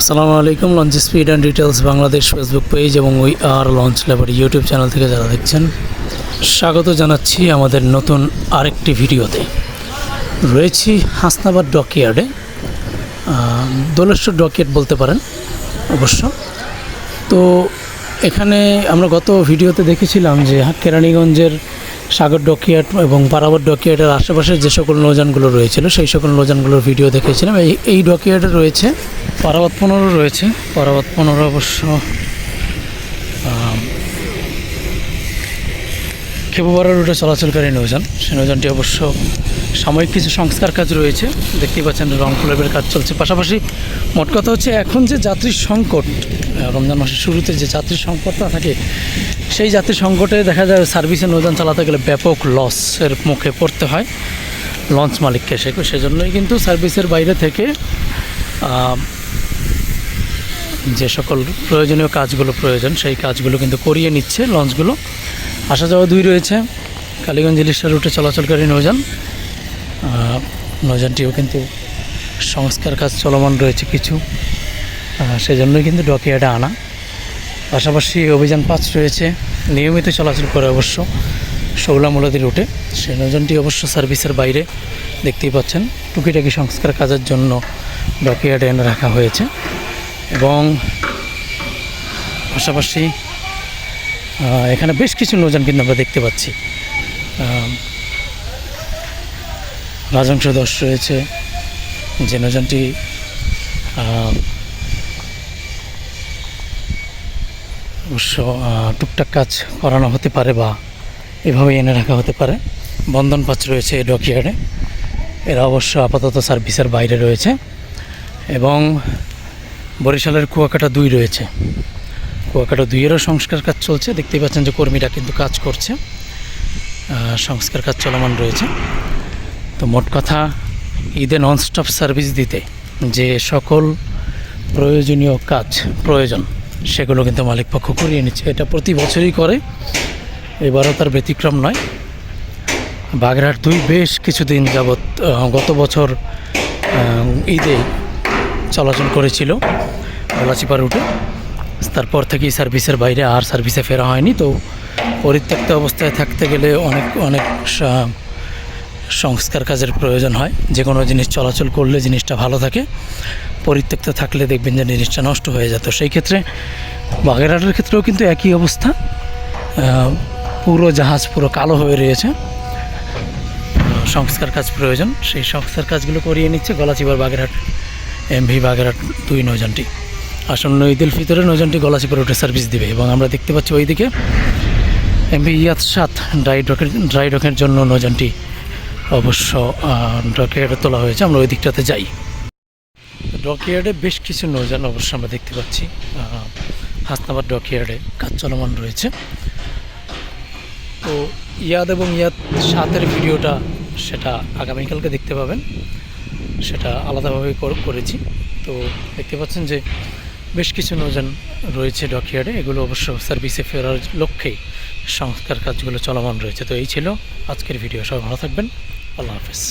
আসসালামু আলাইকুম launch speed and details Bangladesh Facebook page এবং we are launch labour YouTube channel থেকে যারা দেখছেন, স্বাগত জানাচ্ছি আমাদের নতুন আরেকটি ভিডিওতে। রয়েছি হাসনাবাদ ডকইয়ার্ডে দোলেশ্বর ডকইয়ার্ড বলতে পারেন অবশ্য। তো এখানে আমরা গত ভিডিওতে দেখেছিলাম যে কেরানীগঞ্জের সাগর ডকিয়ার্ড এবং পারাবত ডকিয়ার্ডের আশেপাশে যে সকল নৌযানগুলো রয়েছিল, সেই সকল নৌযানগুলোর ভিডিও দেখেছিলাম। এই এই ডকিয়ার্ডে রয়েছে পারাবত পনেরো রয়েছে। পারাবত পনেরো অবশ্য খেপুপাড়া রুটে চলাচলকারী নৌযান। সেই নৌযানটি অবশ্য সাময়িক কিছু সংস্কার কাজ রয়েছে। দেখতেই পাচ্ছেন রং প্রলেপের কাজ চলছে। পাশাপাশি মোট কথা হচ্ছে, এখন যে যাত্রীর সংকট রমজান মাসের শুরুতে যে যাত্রীর সংকটটা থাকে, সেই যাত্রী সংকটে দেখা যায় সার্ভিসে নৌযান চালাতে গেলে ব্যাপক লসের মুখে পড়তে হয় লঞ্চ মালিককে। সে সেজন্যই কিন্তু সার্ভিসের বাইরে থেকে যে সকল প্রয়োজনীয় কাজগুলো প্রয়োজন, সেই কাজগুলো কিন্তু করিয়ে নিচ্ছে, লঞ্চগুলো। আসা যাওয়া দুই রয়েছে। কালীগঞ্জ ইলিশা রুটে চলাচলকারী নৌযান। নৌযানটিও কিন্তু সংস্কার কাজ চলমান রয়েছে কিছু। সেজন্যই কিন্তু ডকিয়ার্ডে আনা। পাশাপাশি অভিযান পাঁচ রয়েছে। নিয়মিত চলাচল করে অবশ্য শৌলামুলাদি রুটে। সেই নৌযানটি অবশ্য সার্ভিসের বাইরে দেখতেই পাচ্ছেন। টুকিটাকি সংস্কার কাজের জন্য ডকিয়ার্ডে এনে রাখা হয়েছে। এবং পাশাপাশি এখানে বেশ কিছু নৌযান কিন্তু আমরা দেখতে পাচ্ছি। রাজংশ দশ রয়েছে, যে নৌযানটি অবশ্য টুকটাক কাজ করানো হতে পারে বা এভাবে এনে রাখা হতে পারে। বন্ধন পাঁচ রয়েছে ডকিয়ার্ডে এরা অবশ্য আপাতত সার্ভিসের বাইরে রয়েছে এবং বরিশালের কুয়াকাটা দুই রয়েছে। কুয়াকাটা দুইয়েরও সংস্কার কাজ চলছে। দেখতেই পাচ্ছেন যে কর্মীরা কিন্তু কাজ করছে। সংস্কার কাজ চলমান রয়েছে। তো মোট কথা, ঈদে ননস্টপ সার্ভিস দিতে যে সকল প্রয়োজনীয় কাজ, প্রয়োজন, সেগুলো কিন্তু মালিক পক্ষ করিয়ে নিচ্ছে। এটা প্রতি বছরই করে। এবারও তার ব্যতিক্রম নয়। বাগেরহাট দুই বেশ কিছুদিন যাবৎ গত বছর ঈদে চলাচল করেছিল গলাচিপা রুটে। তারপর থেকেই সার্ভিসের বাইরে আর সার্ভিসে ফেরা হয়নি। তো পরিত্যক্ত অবস্থায় থাকতে গেলে অনেক অনেক সংস্কার কাজের প্রয়োজন হয়। যে কোনো জিনিস চলাচল করলে জিনিসটা ভালো থাকে। পরিত্যক্ত থাকলে দেখবেন যে জিনিসটা নষ্ট হয়ে যেত। সেই ক্ষেত্রে বাগেরহাটের ক্ষেত্রেও কিন্তু একই অবস্থা। পুরো জাহাজ পুরো কালো হয়ে রয়েছে। সংস্কার কাজ প্রয়োজন। সেই সংস্কার কাজগুলো করিয়ে নিচ্ছে গলাচিপার বাগেরহাট। এমভি বাগেরহাট দুই নৌযানটি। আসন্ন ঈদুল ফিতরে নৌযানটি গলাচিপা রুটে সার্ভিস দিবে এবং আমরা দেখতে পাচ্ছি ওইদিকে এমভি ইয়াদ সাত ড্রাই ডকের ড্রাই ডকের জন্য নৌযানটি অবশ্য ডকইয়ার্ডে তোলা হয়েছে। আমরা ওই দিকটাতে যাই ডকইয়ার্ডে বেশ কিছু নৌযান অবশ্য আমরা দেখতে পাচ্ছি। হাসনাবাদ ডকইয়ার্ডে কাজ চলমান রয়েছে। তো ইয়াদ এবং ইয়াদ সাতের ভিডিওটা সেটা আগামীকালকে দেখতে পাবেন। সেটা আলাদাভাবে করেছি। তো দেখতে পাচ্ছেন যে বেশ কিছু নৌযান রয়েছে ডকইয়ার্ডে। এগুলো অবশ্য সার্ভিসে ফেরার লক্ষ্যেই সংস্কার কাজগুলো চলমান রয়েছে। তো এই ছিল আজকের ভিডিও। সবাই ভালো থাকবেন। আল্লাহ হাফেজ।